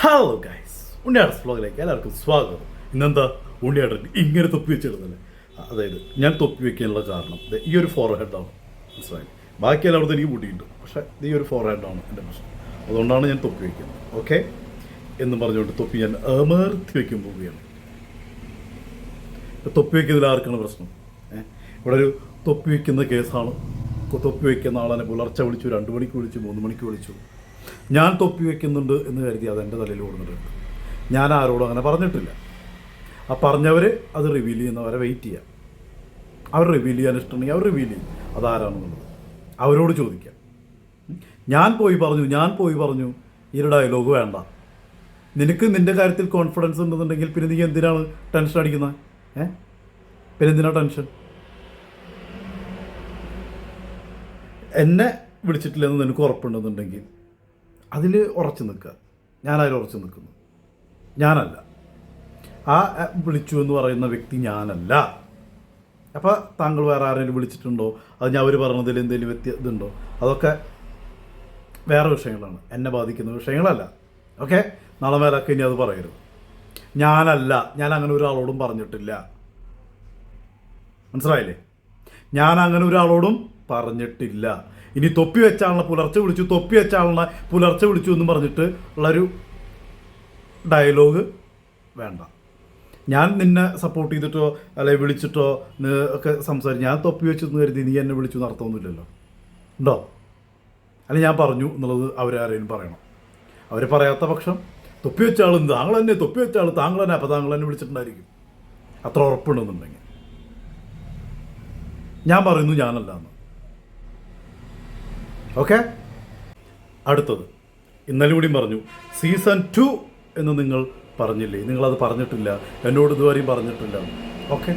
Hello guys ഉണ്ണിയാടസ് വ്ളോഗിലേക്ക് എല്ലാവർക്കും സ്വാഗതം. ഇന്നെന്താ? ഉണ്ണിയാടൻ ഇങ്ങനെ തൊപ്പി വെച്ചിടുന്നല്ലേ? അതായത് ഞാൻ തൊപ്പി വെക്കാനുള്ള കാരണം. ഈ ഒരു ഫോർ ഹെഡാണ് മനസ്സിലായി? ബാക്കി എല്ലായിടത്തും എനിക്ക് കൂട്ടിയിട്ടു പക്ഷേ ഈ ഒരു ഫോർ ഹെഡാണ് എന്റെ പ്രശ്നം. അതുകൊണ്ടാണ് ഞാൻ തൊപ്പി വയ്ക്കുന്നത് ഓക്കെ? എന്ന് പറഞ്ഞുകൊണ്ട് തൊപ്പി ഞാൻ അമർത്തി വയ്ക്കാൻ പോവുകയാണ്. തൊപ്പി വയ്ക്കുന്നതിൽ ആർക്കാണ് പ്രശ്നം? ഇവിടെ ഒരു തൊപ്പി വയ്ക്കുന്ന കേസാണ്. തൊപ്പി വെക്കുന്ന ആളെ പുലർച്ചെ വിളിച്ചു രണ്ട് മണിക്ക് വിളിച്ചു മൂന്ന് മണിക്ക് വിളിച്ചു. ഞാൻ തൊപ്പി വെക്കുന്നുണ്ട് എന്ന് കരുതി അത് എന്റെ തലയിൽ ഓടുന്നുണ്ട്. ഞാൻ ആരോടും അങ്ങനെ പറഞ്ഞിട്ടില്ല. ആ പറഞ്ഞവർ അത് റിവീൽ ചെയ്യുന്നവരെ വെയിറ്റ് ചെയ്യാം. അവർ റിവീൽ ചെയ്യാൻ ഇഷ്ടമുണ്ടെങ്കിൽ അവർ റിവീൽ ചെയ്യും. അതാരാണെന്നുള്ളത്. അവരോട് ചോദിക്കാം. ഞാൻ പോയി പറഞ്ഞു ഞാൻ പോയി പറഞ്ഞു ഈ ഡയലോഗ് വേണ്ട. നിനക്ക് നിന്റെ കാര്യത്തിൽ കോൺഫിഡൻസ് ഉണ്ടെന്നുണ്ടെങ്കിൽ പിന്നെ നീ എന്തിനാണ് ടെൻഷൻ അടിക്കുന്നത്? ഏ? പിന്നെ എന്തിനാണ് ടെൻഷൻ എന്നെ വിളിച്ചിട്ടില്ലെന്ന് നിനക്ക് ഉറപ്പുണ്ടെന്നുണ്ടെങ്കിൽ അതിൽ ഉറച്ചു നിൽക്കുക. ഞാനതിൽ ഉറച്ചു നിൽക്കുന്നു. ഞാനല്ല. ആ വിളിച്ചു എന്ന് പറയുന്ന വ്യക്തി ഞാനല്ല. അപ്പോൾ താങ്കൾ വേറെ ആരെങ്കിലും വിളിച്ചിട്ടുണ്ടോ? അത് ഞാൻ അവർ പറഞ്ഞതിൽ എന്തെങ്കിലും വ്യത്യ ഇതുണ്ടോ? അതൊക്കെ വേറെ വിഷയങ്ങളാണ്. എന്നെ ബാധിക്കുന്ന വിഷയങ്ങളല്ല. ഓക്കെ? നാളെ മേലൊക്കെ ഇനി അത് പറയരുത്. ഞാനല്ല. ഞാൻ അങ്ങനെ ഒരാളോടും പറഞ്ഞിട്ടില്ല. മനസ്സിലായില്ലേ? ഞാൻ അങ്ങനെ ഒരാളോടും പറഞ്ഞിട്ടില്ല. ഇനി തൊപ്പി വെച്ചാളെ പുലർച്ചെ വിളിച്ചു. തൊപ്പി വെച്ചാളെ പുലർച്ചെ വിളിച്ചു എന്ന് പറഞ്ഞിട്ട് ഉള്ളൊരു ഡയലോഗ് വേണ്ട. ഞാൻ നിന്നെ സപ്പോർട്ട് ചെയ്തിട്ടോ അല്ലെങ്കിൽ വിളിച്ചിട്ടോ ഒക്കെ സംസാരിച്ച് ഞാൻ തൊപ്പി വെച്ചു എന്ന് കരുതി നീ എന്നെ വിളിച്ചു നടത്തൊന്നുമില്ലല്ലോ ഉണ്ടോ? അല്ല ഞാൻ പറഞ്ഞു എന്നുള്ളത് അവരാരെയും പറയണം. അവർ പറയാത്ത പക്ഷം തൊപ്പി വെച്ച ആൾ താങ്കൾ തന്നെ തൊപ്പി വെച്ച ആൾ താങ്കൾ തന്നെ അപ്പോൾ താങ്കൾ തന്നെ വിളിച്ചിട്ടുണ്ടായിരിക്കും. അത്ര ഉറപ്പുണ്ടെന്നുണ്ടെങ്കിൽ. ഞാൻ പറയുന്നു ഞാനല്ല എന്ന് ഓക്കെ? അടുത്തത്. ഇന്നലെ കൂടിയും പറഞ്ഞു സീസൺ ടു എന്ന് നിങ്ങൾ പറഞ്ഞില്ലേ? നിങ്ങളത് പറഞ്ഞിട്ടില്ല. എന്നോട് ഇതുവരെയും പറഞ്ഞിട്ടില്ല. ഓക്കെ?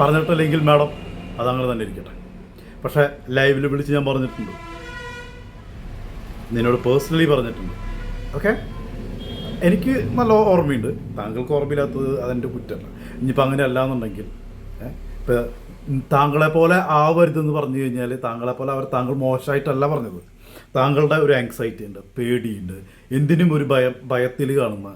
പറഞ്ഞിട്ടില്ലെങ്കിൽ മാഡം അതങ്ങനെ തന്നെ ഇരിക്കട്ടെ. പക്ഷേ ലൈവിൽ വിളിച്ച് ഞാൻ പറഞ്ഞിട്ടുണ്ട്. നിന്നോട് പേഴ്സണലി പറഞ്ഞിട്ടുണ്ട്. ഓക്കെ? എനിക്ക് നല്ല ഓർമ്മയുണ്ട്. താങ്കൾക്ക് ഓർമ്മയില്ലാത്തത് അതെന്റെ കുറ്റമല്ല. ഇനിയിപ്പോൾ അങ്ങനെ അല്ല എന്നുണ്ടെങ്കിൽ ഇപ്പോൾ താങ്കളെ പോലെ ആവരുതെന്ന് പറഞ്ഞു കഴിഞ്ഞാൽ താങ്കളെ പോലെ അവർ താങ്കൾ മോശമായിട്ടല്ല പറഞ്ഞത്. താങ്കളുടെ ഒരു ആങ്സൈറ്റി ഉണ്ട് പേടിയുണ്ട് എന്തിനും ഒരു ഭയം ഭയത്തിൽ കാണുന്ന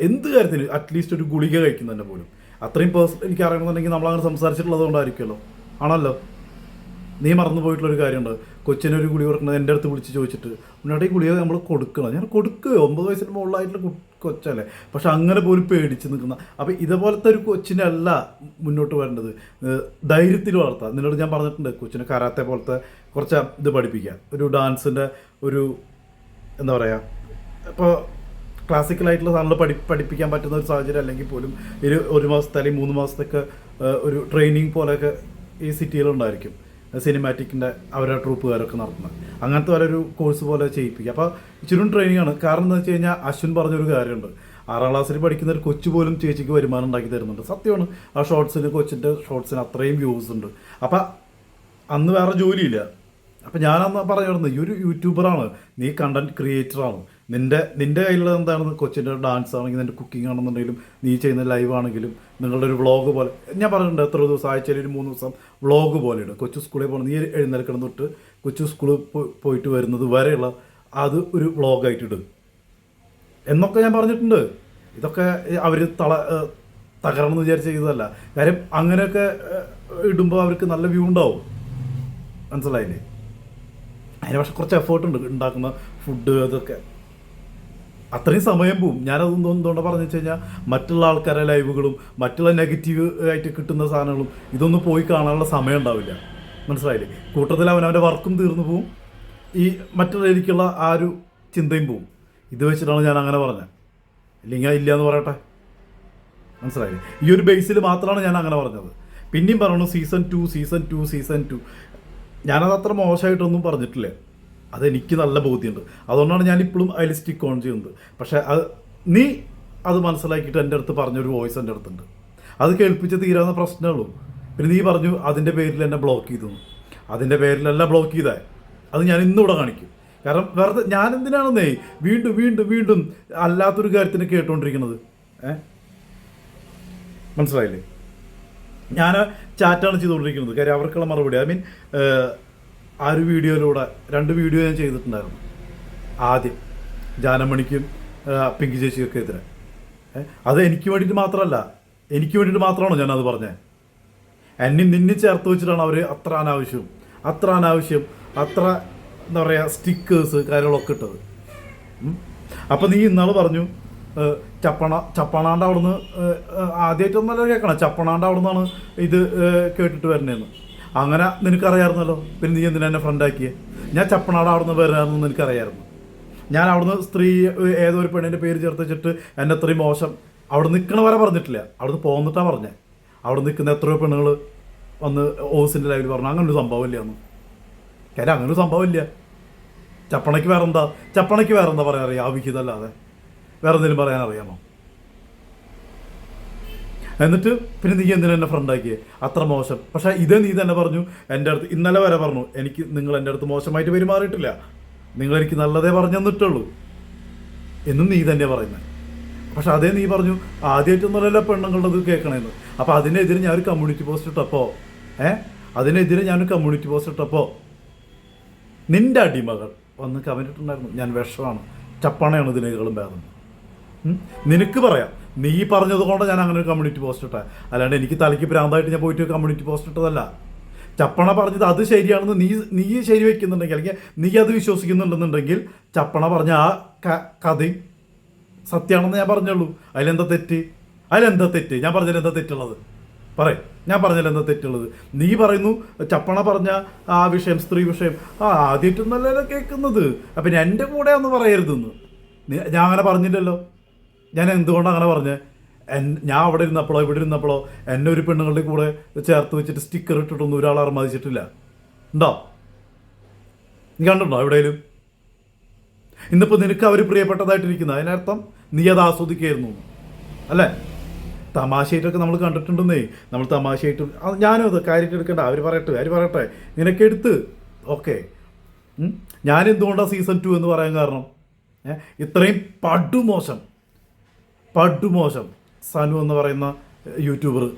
എന്ത് കാര്യത്തിന് അറ്റ്ലീസ്റ്റ് ഒരു ഗുളിക കഴിക്കുന്നതന്നെ പോലും. അത്രയും പേഴ്സൺ എനിക്ക് അറിയണമെന്നുണ്ടെങ്കിൽ നമ്മൾ അങ്ങനെ സംസാരിച്ചിട്ടുള്ളത് കൊണ്ടായിരിക്കുമല്ലോ. ആണല്ലോ? നീ മറന്നു പോയിട്ടുള്ള ഒരു കാര്യമുണ്ട്. കൊച്ചിനൊരു ഗുളി കൊടുക്കുന്നത് എന്റെ അടുത്ത് വിളിച്ച് ചോദിച്ചിട്ട് മുന്നോട്ട് ഈ ഗുളിക നമ്മൾ കൊടുക്കണം. ഞാൻ കൊടുക്കുക ഒമ്പത് വയസ്സിന് മുകളിലായിട്ടുള്ള കൊച്ചല്ലേ? പക്ഷെ അങ്ങനെ പോലും പേടിച്ച് നിൽക്കുന്ന അപ്പോൾ ഇതുപോലത്തെ ഒരു കൊച്ചിനെ അല്ല മുന്നോട്ട് വരേണ്ടത്. ധൈര്യത്തിൽ വളർത്താം. നിന്നോട് ഞാൻ പറഞ്ഞിട്ടുണ്ട് കൊച്ചിനെ കരാത്തെ പോലത്തെ കുറച്ച് ഇത് പഠിപ്പിക്കാം. ഒരു ഡാൻസിന്റെ ഒരു എന്താ പറയാ ഇപ്പോൾ ക്ലാസിക്കലായിട്ടുള്ള സാധനങ്ങൾ പഠി പഠിപ്പിക്കാൻ പറ്റുന്ന ഒരു സാഹചര്യം അല്ലെങ്കിൽ പോലും ഒരു ഒരു മാസത്തെ അല്ലെങ്കിൽ മൂന്ന് മാസത്തൊക്കെ ഒരു ട്രെയിനിങ് പോലെയൊക്കെ ഈ സിറ്റിയിലുണ്ടായിരിക്കും സിനിമാറ്റിക്കിന്റെ അവരുടെ ട്രൂപ്പുകാരൊക്കെ നടത്തുന്നത്. അങ്ങനത്തെ വരെ കോഴ്സ് പോലെ ചെയ്യിപ്പിക്കുക. അപ്പോൾ ഇച്ചിരി ട്രെയിനിങ് ആണ്. കാരണം എന്താ വെച്ച് കഴിഞ്ഞാൽ അശ്വിൻ പറഞ്ഞൊരു കാര്യമുണ്ട്. ആറാം ക്ലാസ്സിൽ പഠിക്കുന്ന ഒരു കൊച്ചു പോലും ചേച്ചിക്ക് വരുമാനം ഉണ്ടാക്കി തരുന്നുണ്ട്. സത്യമാണ്. ആ ഷോർട്സിന് കൊച്ചിന്റെ ഷോർട്സിന് അത്രയും വ്യൂസ് ഉണ്ട്. അപ്പം അന്ന് വേറെ ജോലിയില്ല. അപ്പം ഞാനന്ന് പറഞ്ഞു ഈ ഒരു യൂട്യൂബറാണ് നീ കണ്ടന്റ് ക്രിയേറ്ററാണ് നിന്റെ നിന്റെ കയ്യിലുള്ള എന്താണെന്ന് കൊച്ചിന്റെ ഡാൻസ് ആണെങ്കിൽ നിന്റെ കുക്കിംഗ് ആണെന്നുണ്ടെങ്കിലും നീ ചെയ്യുന്ന ലൈവ് ആണെങ്കിലും നിങ്ങളുടെ ഒരു വ്ളോഗ് പോലെ ഞാൻ പറഞ്ഞിട്ടുണ്ട് എത്ര ദിവസം ആഴ്ചയിൽ ഒരു മൂന്ന് ദിവസം വ്ളോഗ് പോലെ കൊച്ചു സ്കൂളിൽ പോകണം നീ എഴുന്നേൽക്കണം തൊട്ട് കൊച്ചു സ്കൂളിൽ പോയിട്ട് വരുന്നത് വരെയുള്ള അത് ഒരു വ്ളോഗായിട്ടിടും. എന്നൊക്കെ ഞാൻ പറഞ്ഞിട്ടുണ്ട്. ഇതൊക്കെ അവർ തള തകർന്ന് വിചാരിച്ച് ചെയ്തതല്ല. കാര്യം അങ്ങനെയൊക്കെ ഇടുമ്പോൾ അവർക്ക് നല്ല വ്യൂ ഉണ്ടാവും. മനസ്സിലായില്ലേ? അതിന് പക്ഷെ കുറച്ച് എഫേർട്ട് ഉണ്ട് ഉണ്ടാക്കുന്ന ഫുഡ് അതൊക്കെ. അത്രയും സമയം പോവും. ഞാനത് എന്തുകൊണ്ട് പറഞ്ഞു വെച്ച് കഴിഞ്ഞാൽ മറ്റുള്ള ആൾക്കാരെ ലൈവുകളും മറ്റുള്ള നെഗറ്റീവ് ആയിട്ട് കിട്ടുന്ന സാധനങ്ങളും ഇതൊന്നും പോയി കാണാനുള്ള സമയം ഉണ്ടാവില്ല. മനസ്സിലായില്ലേ? കൂട്ടത്തിൽ അവൻ അവന്റെ വർക്കും തീർന്നു പോവും. ഈ മറ്റുള്ളവർക്കുള്ള ആ ഒരു ചിന്തയും പോവും. ഇത് വെച്ചിട്ടാണ് ഞാൻ അങ്ങനെ പറഞ്ഞത്. ഇല്ലെങ്കിൽ ഇല്ല എന്ന് പറയട്ടെ. മനസ്സിലായില്ലേ? ഈ ഒരു ബേസിൽ മാത്രമാണ് ഞാൻ അങ്ങനെ പറഞ്ഞത്. പിന്നെയും പറഞ്ഞു season two season two season two ഞാനത് അത്ര മോശമായിട്ടൊന്നും പറഞ്ഞിട്ടില്ല. അതെനിക്ക് നല്ല ബോധ്യമുണ്ട്. അതുകൊണ്ടാണ് ഞാൻ ഇപ്പോഴും അതിൽ സ്റ്റിക്ക് ഓൺ ചെയ്യുന്നത്. പക്ഷേ അത് നീ അത് മനസ്സിലാക്കിയിട്ട് എന്റെ അടുത്ത് പറഞ്ഞൊരു വോയിസ് എന്റെ അടുത്തുണ്ട്. അത് കേൾപ്പിച്ച് തീരാവുന്ന പ്രശ്നമുള്ളൂ പിന്നെ നീ പറഞ്ഞു അതിന്റെ പേരിൽ എന്നെ ബ്ലോക്ക് ചെയ്തു. അതിന്റെ പേരിലല്ല ബ്ലോക്ക് ചെയ്തേ. അത് ഞാൻ ഇന്നിവിടെ കാണിക്കും. കാരണം വെറുതെ ഞാൻ എന്തിനാണെന്നേ? വീണ്ടും വീണ്ടും വീണ്ടും അല്ലാത്തൊരു കാര്യത്തിന് കേട്ടുകൊണ്ടിരിക്കുന്നത്. ഏഹ് മനസ്സിലായില്ലേ? ഞാൻ ചാറ്റാണ് ചെയ്തുകൊണ്ടിരിക്കുന്നത്. കാര്യം അവർക്കുള്ള മറുപടി. ഐ മീൻ ആ ഒരു വീഡിയോയിലൂടെ രണ്ട് വീഡിയോ ഞാൻ ചെയ്തിട്ടുണ്ടായിരുന്നു. ആദ്യം ജാനമണിക്കും പിങ്കി ചേച്ചിയൊക്കെ എതിരെ. അത് എനിക്ക് വേണ്ടിയിട്ട് മാത്രമല്ല. എനിക്ക് വേണ്ടിയിട്ട് മാത്രമാണോ ഞാനത് പറഞ്ഞത് എന്നെ നിന്നെ ചേർത്ത് വെച്ചിട്ടാണ് അവർ അത്ര അനാവശ്യം. അത്ര അനാവശ്യം അത്ര എന്താ പറയുക സ്റ്റിക്കേഴ്സ് കാര്യങ്ങളൊക്കെ ഇട്ടത്. അപ്പം നീ ഇന്നാൾ പറഞ്ഞു ചപ്പണ ചപ്പണാണ്ട് അവിടുന്ന് ആദ്യമായിട്ടൊന്നല്ല കേൾക്കണം ചപ്പണാണ്ട് അവിടുന്നാണ് ഇത് കേട്ടിട്ട് വരണേന്ന്. അങ്ങനെ നിനക്കറിയാമായിരുന്നല്ലോ പിന്നെ നീ എന്തിനാ എന്നെ ഫ്രണ്ടാക്കിയേ ഞാൻ ചപ്പണാട് അവിടുന്ന് വരാമെന്ന് നിനക്കറിയായിരുന്നു. ഞാൻ അവിടുന്ന് സ്ത്രീ ഏതോ ഒരു പെണ്ണിന്റെ പേര് ചേർത്ത് വെച്ചിട്ട് എന്നെ അത്രയും മോശം അവിടെ നിൽക്കണ വരെ പറഞ്ഞിട്ടില്ല. അവിടുന്ന് പോന്നിട്ടാ പറഞ്ഞേ. അവിടെ നിൽക്കുന്ന എത്രയോ പെണ്ണുങ്ങൾ വന്ന് ഓസിന്റെ ലൈവിൽ പറഞ്ഞു അങ്ങനൊരു സംഭവമില്ല എന്ന്. കാര്യം അങ്ങനൊരു സംഭവമില്ല. ചപ്പണയ്ക്ക് വേറെ എന്താ ചപ്പണയ്ക്ക് വേറെ എന്താ പറയാൻ അറിയാം? ആവിഹിതല്ലാതെ വേറെ എന്തെങ്കിലും പറയാൻ അറിയാമോ? എന്നിട്ട് പിന്നെ നീ എന്തിനാ എന്നെ ഫ്രണ്ടാക്കിയേ അത്ര മോശം. പക്ഷേ ഇതേ നീ തന്നെ പറഞ്ഞു എന്റെ അടുത്ത് ഇന്നലെ വരെ പറഞ്ഞു എനിക്ക് നിങ്ങൾ എന്റെ അടുത്ത് മോശമായിട്ട് പെരുമാറിയിട്ടില്ല. നിങ്ങളെനിക്ക് നല്ലതേ പറഞ്ഞു തന്നിട്ടുള്ളൂ. എന്നും നീ തന്നെ പറയുന്നത് പക്ഷെ അതേ നീ പറഞ്ഞു ആദ്യമായിട്ടൊന്നുമല്ല പെണ്ണുങ്ങളുടെ അത് കേൾക്കണേന്ന്. അപ്പോൾ അതിനെതിരെ ഞാൻ ഒരു കമ്മ്യൂണിറ്റി പോസ്റ്റ് ഇട്ടപ്പോൾ ഏ? അതിനെതിരെ ഞാനൊരു കമ്മ്യൂണിറ്റി പോസ്റ്റ് ഇട്ടപ്പോൾ നിന്റെ അടിമകൾ വന്ന് കമന്റിട്ടുണ്ടായിരുന്നു ഞാൻ വിഷമാണ്. ചപ്പണയാണ് ഇതിനേക്കാളും ഭേദം. നിനക്ക് പറയാം. നീ പറഞ്ഞത് കൊണ്ട് ഞാൻ അങ്ങനെ ഒരു കമ്മ്യൂണിറ്റി പോസ്റ്റ് ഇട്ടേ അല്ലാണ്ട് എനിക്ക് തലയ്ക്ക് ഭ്രാന്തായിട്ട് ഞാൻ പോയിട്ട് കമ്മ്യൂണിറ്റി പോസ്റ്റ് ഇട്ടതല്ല. ചപ്പണ പറഞ്ഞത് അത് ശരിയാണെന്ന് നീ നീ ശരി വെക്കുന്നുണ്ടെങ്കിൽ അല്ലെങ്കിൽ നീ അത് വിശ്വസിക്കുന്നുണ്ടെന്നുണ്ടെങ്കിൽ ചപ്പണ പറഞ്ഞ ആ കഥയും സത്യമാണെന്ന് ഞാൻ പറഞ്ഞുള്ളൂ. അതിലെന്താ തെറ്റ്? അതിലെന്താ തെറ്റ്? ഞാൻ പറഞ്ഞതിൽ എന്താ തെറ്റുള്ളത്? പറയും. ഞാൻ പറഞ്ഞതിൽ എന്താ തെറ്റുള്ളത്? നീ പറയുന്നു ചപ്പണ പറഞ്ഞ ആ വിഷയം സ്ത്രീ വിഷയം ആ ആദ്യമായിട്ടും നല്ലതല്ല കേൾക്കുന്നത്. അപ്പം എന്റെ കൂടെ ഒന്ന് പറയരുതെന്ന്. ഞാൻ അങ്ങനെ പറഞ്ഞില്ലല്ലോ. ഞാൻ എന്തുകൊണ്ടാണ് അങ്ങനെ പറഞ്ഞത് ഞാൻ അവിടെ ഇരുന്നപ്പോഴോ ഇവിടെ ഇരുന്നപ്പോഴോ എന്നെ ഒരു പെണ്ണുങ്ങളുടെ കൂടെ ചേർത്ത് വെച്ചിട്ട് സ്റ്റിക്കർ ഇട്ടിട്ടൊന്നും ഒരാൾ അർമാദിച്ചിട്ടില്ല ഉണ്ടോ? നീ കണ്ടിട്ടുണ്ടോ എവിടെയും ഇന്നിപ്പോൾ നിനക്ക് അവർ പ്രിയപ്പെട്ടതായിട്ടിരിക്കുന്നത്. അതിനർത്ഥം നീ അത് ആസ്വദിക്കായിരുന്നു. അല്ലേ? തമാശയായിട്ടൊക്കെ നമ്മൾ കണ്ടിട്ടുണ്ടെന്നേ. നമ്മൾ തമാശയായിട്ട് ഞാനും അത് കാര്യമായിട്ട് എടുക്കണ്ട. അവർ പറയട്ടെ അവർ പറയട്ടെ. നിനക്ക് എടുത്ത് ഓക്കെ. ഞാൻ എന്തുകൊണ്ടാണ് സീസൺ ടു എന്ന് പറയാൻ കാരണം? ഇത്രയും പടുമോശം. പടുമോശം. സനു എന്ന് പറയുന്ന യൂട്യൂബർ.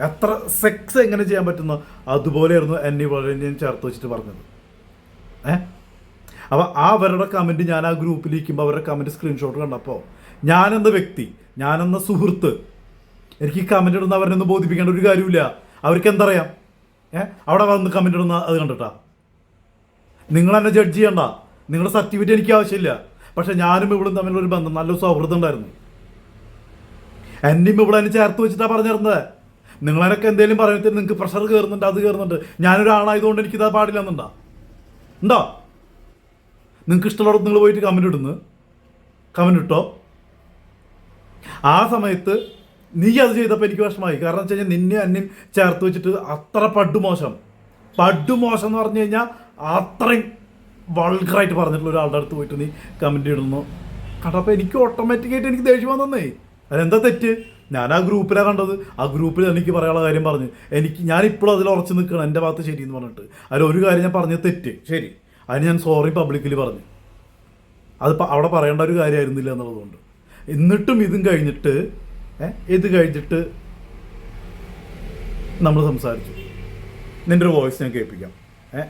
എത്ര സെക്സ് എങ്ങനെ ചെയ്യാൻ പറ്റുന്ന? അതുപോലെയായിരുന്നു എന്നെ വളരെ ഞാൻ ചേർത്ത് വെച്ചിട്ട് പറഞ്ഞത്. ഏ? അപ്പോൾ ആ അവരുടെ കമന്റ് ഞാൻ ആ ഗ്രൂപ്പിലിരിക്കുമ്പോൾ അവരുടെ കമന്റ് സ്ക്രീൻഷോട്ട് കണ്ടപ്പോൾ ഞാനെന്ന വ്യക്തി ഞാനെന്ന സുഹൃത്ത് എനിക്ക് ഈ കമന്റ് ഇടുന്ന അവരൊന്നും ബോധിപ്പിക്കേണ്ട ഒരു കാര്യമില്ല അവർക്ക് എന്തറിയാം? ഏ? അവിടെ വന്ന് കമന്റ് ഇടുന്ന അത് കണ്ടിട്ടാ. നിങ്ങൾ എന്നെ ജഡ്ജ് ചെയ്യണ്ട. നിങ്ങളുടെ സർട്ടിഫിക്കറ്റ് എനിക്ക് ആവശ്യമില്ല. പക്ഷെ ഞാനും ഇവളും തമ്മിലൊരു ബന്ധം നല്ലൊരു സൗഹൃദം ഉണ്ടായിരുന്നു. എന്നെയും ഇവിടെ എന്നെ ചേർത്ത് വെച്ചിട്ടാണ് പറഞ്ഞിരുന്നത്. നിങ്ങളെനൊക്കെ എന്തെങ്കിലും പറയുന്നത് നിങ്ങൾക്ക് പ്രഷർ കയറുന്നുണ്ട് അത് കയറുന്നുണ്ട് ഞാനൊരാളായതുകൊണ്ട് എനിക്കിത് പാടില്ല എന്നുണ്ടോ? ഉണ്ടോ? നിങ്ങൾക്ക് ഇഷ്ടമുള്ളവർ നിങ്ങൾ പോയിട്ട് കമന്റ് ഇടുന്നു. കമന്റ് ഇട്ടോ? ആ സമയത്ത് നീ അത് ചെയ്തപ്പോൾ എനിക്ക് വിഷമമായി. കാരണം വെച്ച് കഴിഞ്ഞാൽ നിന്നെ അന്യം ചേർത്ത് വെച്ചിട്ട് അത്ര പടുമോശം. പടുമോശം എന്ന് പറഞ്ഞു കഴിഞ്ഞാൽ അത്രയും വൾഗറായിട്ട് പറഞ്ഞിട്ടുള്ള ഒരാളുടെ അടുത്ത് പോയിട്ട് നീ കമന്റ് ഇടുന്നു. കണ്ടപ്പോൾ എനിക്ക് ഓട്ടോമാറ്റിക്കായിട്ട് എനിക്ക് ദേഷ്യം വന്നേ അതെന്താ തെറ്റ്? ഞാൻ ആ ഗ്രൂപ്പിലാണ് കണ്ടത്. ആ ഗ്രൂപ്പിൽ എനിക്ക് പറയാനുള്ള കാര്യം പറഞ്ഞു. എനിക്ക് ഞാനിപ്പോഴും അതിൽ ഉറച്ചു നിൽക്കണം എന്റെ ഭാഗത്ത് ശരി എന്ന് പറഞ്ഞിട്ട്. അതിൽ ഒരു കാര്യം ഞാൻ പറഞ്ഞത് തെറ്റ്. ശരി. അതിന് ഞാൻ സോറി പബ്ലിക്കിൽ പറഞ്ഞു. അത് അവിടെ പറയേണ്ട ഒരു കാര്യമായിരുന്നില്ല എന്നുള്ളതുകൊണ്ട്. എന്നിട്ടും ഇതും കഴിഞ്ഞിട്ട് ഇത് കഴിഞ്ഞിട്ട് നമ്മൾ സംസാരിച്ചു. നിന്റെ ഒരു വോയിസ് ഞാൻ കേൾപ്പിക്കാം.